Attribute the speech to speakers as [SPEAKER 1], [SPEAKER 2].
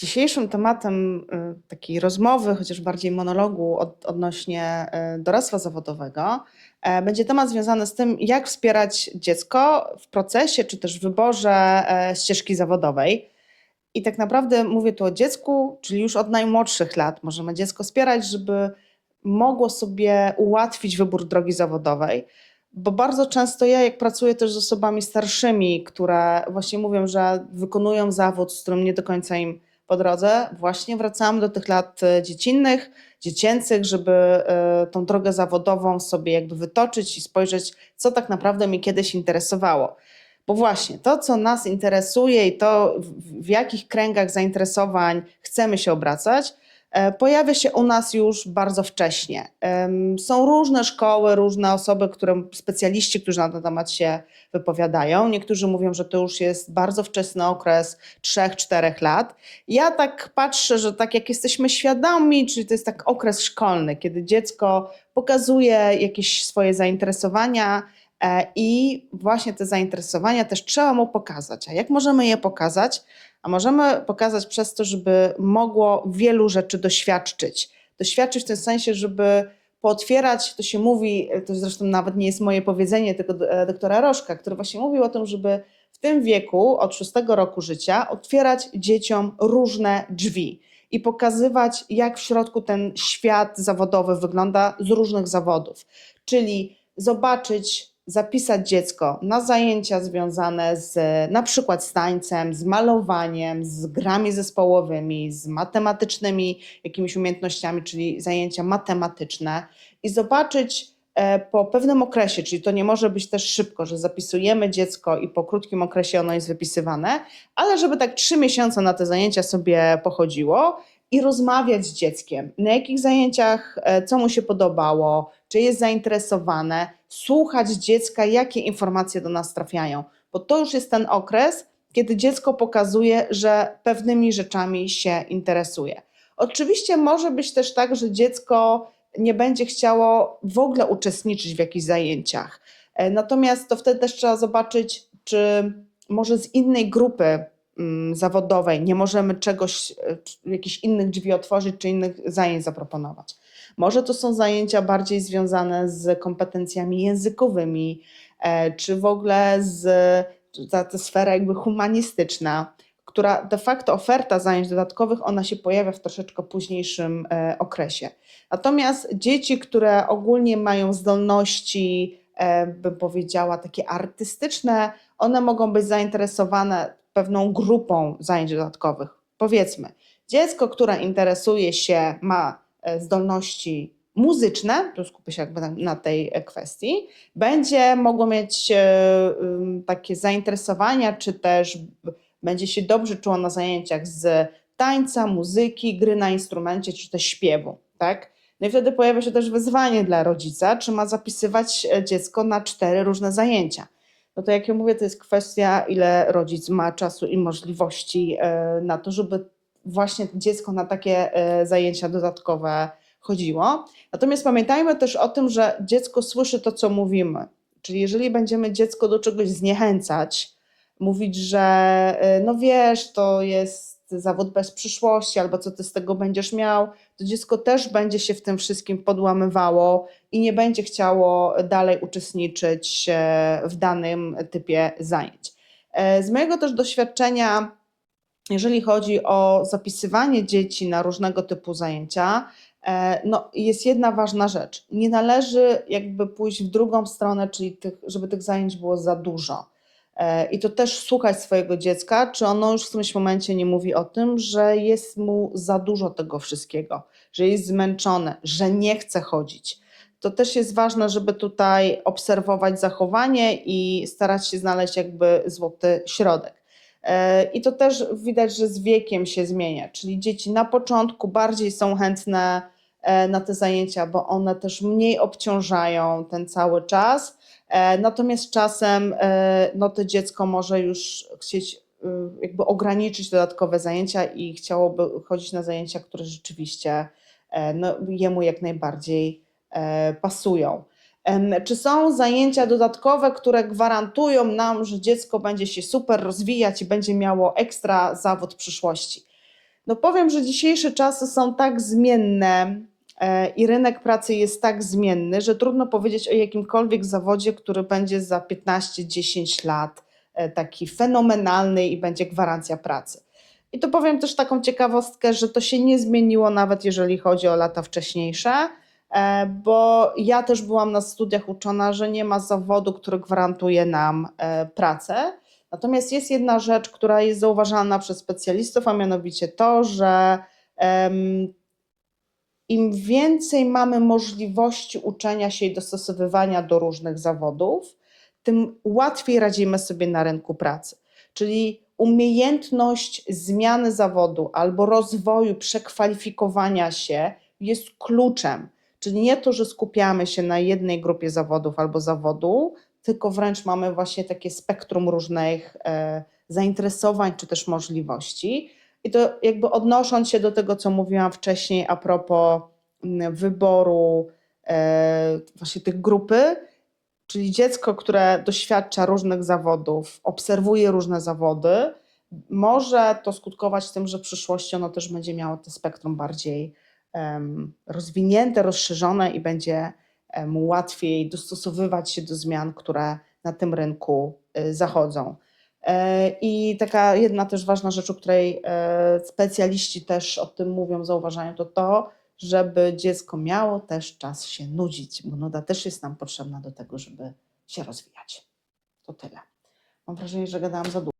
[SPEAKER 1] Dzisiejszym tematem y, takiej rozmowy, chociaż bardziej monologu od, odnośnie y, doradztwa zawodowego, e, będzie temat związany z tym, jak wspierać dziecko w procesie czy też wyborze e, ścieżki zawodowej. I tak naprawdę mówię tu o dziecku, czyli już od najmłodszych lat możemy dziecko wspierać, żeby mogło sobie ułatwić wybór drogi zawodowej. Bo bardzo często ja, jak pracuję też z osobami starszymi, które właśnie mówią, że wykonują zawód, z którym nie do końca im po drodze, właśnie wracałam do tych lat e, dziecinnych, dziecięcych, żeby e, tą drogę zawodową sobie jakby wytoczyć i spojrzeć, co tak naprawdę mi kiedyś interesowało. Bo właśnie to, co nas interesuje i to, w jakich kręgach zainteresowań chcemy się obracać, pojawia się u nas już bardzo wcześnie. Są różne szkoły, różne osoby, które, specjaliści, którzy na ten temat się wypowiadają. Niektórzy mówią, że to już jest bardzo wczesny okres 3-4 lat. Ja tak patrzę, że tak jak jesteśmy świadomi, czyli to jest tak okres szkolny, kiedy dziecko pokazuje jakieś swoje zainteresowania e, i właśnie te zainteresowania też trzeba mu pokazać. A jak możemy je pokazać? A możemy pokazać przez to, żeby mogło wielu rzeczy doświadczyć. Doświadczyć w tym sensie, żeby pootwierać, to się mówi, to zresztą nawet nie jest moje powiedzenie, tylko e, doktora Rożka, który właśnie mówił o tym, żeby w tym wieku, od szóstego roku życia, otwierać dzieciom różne drzwi i pokazywać, jak w środku ten świat zawodowy wygląda z różnych zawodów. Czyli zobaczyć, zapisać dziecko na zajęcia związane z na przykład z tańcem, z malowaniem, z grami zespołowymi, z matematycznymi jakimiś umiejętnościami, czyli zajęcia matematyczne i zobaczyć e, po pewnym okresie, czyli to nie może być też szybko, że zapisujemy dziecko i po krótkim okresie ono jest wypisywane, ale żeby tak trzy miesiące na te zajęcia sobie pochodziło i rozmawiać z dzieckiem, na jakich zajęciach, e, co mu się podobało, czy jest zainteresowane, słuchać dziecka, jakie informacje do nas trafiają, bo to już jest ten okres, kiedy dziecko pokazuje, że pewnymi rzeczami się interesuje. Oczywiście może być też tak, że dziecko nie będzie chciało w ogóle uczestniczyć w jakichś zajęciach. E, Natomiast to wtedy też trzeba zobaczyć, czy może z innej grupy zawodowej nie możemy czegoś, e, jakichś innych drzwi otworzyć, czy innych zajęć zaproponować. Może to są zajęcia bardziej związane z kompetencjami językowymi, e, czy w ogóle z ta, ta sfera jakby humanistyczna, która de facto oferta zajęć dodatkowych, ona się pojawia w troszeczkę późniejszym e, okresie. Natomiast dzieci, które ogólnie mają zdolności, bym powiedziała, takie artystyczne, one mogą być zainteresowane pewną grupą zajęć dodatkowych. Powiedzmy, dziecko, które interesuje się, ma e, zdolności muzyczne, tu skupię się jakby na, tej e, kwestii, będzie mogło mieć e, takie zainteresowania, czy też będzie się dobrze czuło na zajęciach z tańca, muzyki, gry na instrumencie, czy też śpiewu, tak? No i wtedy pojawia się też wyzwanie dla rodzica, czy ma zapisywać dziecko na cztery różne zajęcia. No to jak ja mówię, to jest kwestia, ile rodzic ma czasu i możliwości e, na to, żeby właśnie dziecko na takie e, zajęcia dodatkowe chodziło. Natomiast pamiętajmy też o tym, że dziecko słyszy to, co mówimy. Czyli jeżeli będziemy dziecko do czegoś zniechęcać, mówić, że e, no wiesz, to jest zawód bez przyszłości, albo co ty z tego będziesz miał, to dziecko też będzie się w tym wszystkim podłamywało i nie będzie chciało dalej uczestniczyć e, w danym typie zajęć. E, Z mojego też doświadczenia, jeżeli chodzi o zapisywanie dzieci na różnego typu zajęcia, e, no jest jedna ważna rzecz. Nie należy jakby pójść w drugą stronę, czyli tych, żeby tych zajęć było za dużo. E, I to też słuchać swojego dziecka, czy ono już w którymś momencie nie mówi o tym, że jest mu za dużo tego wszystkiego, że jest zmęczone, że nie chce chodzić. To też jest ważne, żeby tutaj obserwować zachowanie i starać się znaleźć jakby złoty środek. E, I to też widać, że z wiekiem się zmienia, czyli dzieci na początku bardziej są chętne na te zajęcia, bo one też mniej obciążają ten cały czas. E, Natomiast czasem e, no, to dziecko może już chcieć jakby ograniczyć dodatkowe zajęcia i chciałoby chodzić na zajęcia, które rzeczywiście e, no, jemu jak najbardziej e, pasują. Czy są zajęcia dodatkowe, które gwarantują nam, że dziecko będzie się super rozwijać i będzie miało ekstra zawód w przyszłości? No powiem, że dzisiejsze czasy są tak zmienne e, i rynek pracy jest tak zmienny, że trudno powiedzieć o jakimkolwiek zawodzie, który będzie za 15-10 lat e, taki fenomenalny i będzie gwarancja pracy. I tu powiem też taką ciekawostkę, że to się nie zmieniło nawet jeżeli chodzi o lata wcześniejsze, e, bo ja też byłam na studiach uczona, że nie ma zawodu, który gwarantuje nam e, pracę. Natomiast jest jedna rzecz, która jest zauważana przez specjalistów, a mianowicie to, że im więcej mamy możliwości uczenia się i dostosowywania do różnych zawodów, tym łatwiej radzimy sobie na rynku pracy. Czyli umiejętność zmiany zawodu albo rozwoju, przekwalifikowania się jest kluczem. Czyli nie to, że skupiamy się na jednej grupie zawodów albo zawodu, tylko wręcz mamy właśnie takie spektrum różnych e, zainteresowań czy też możliwości. I to jakby odnosząc się do tego, co mówiłam wcześniej a propos wyboru e, właśnie tych grupy, czyli dziecko, które doświadcza różnych zawodów, obserwuje różne zawody, może to skutkować tym, że w przyszłości ono też będzie miało to spektrum bardziej rozwinięte, rozszerzone i będzie mu łatwiej dostosowywać się do zmian, które na tym rynku y, zachodzą. E, I taka jedna też ważna rzecz, o której e, specjaliści też o tym mówią, zauważają, to to, żeby dziecko miało też czas się nudzić, bo nuda też jest nam potrzebna do tego, żeby się rozwijać. To tyle. Mam wrażenie, że gadałam za długo.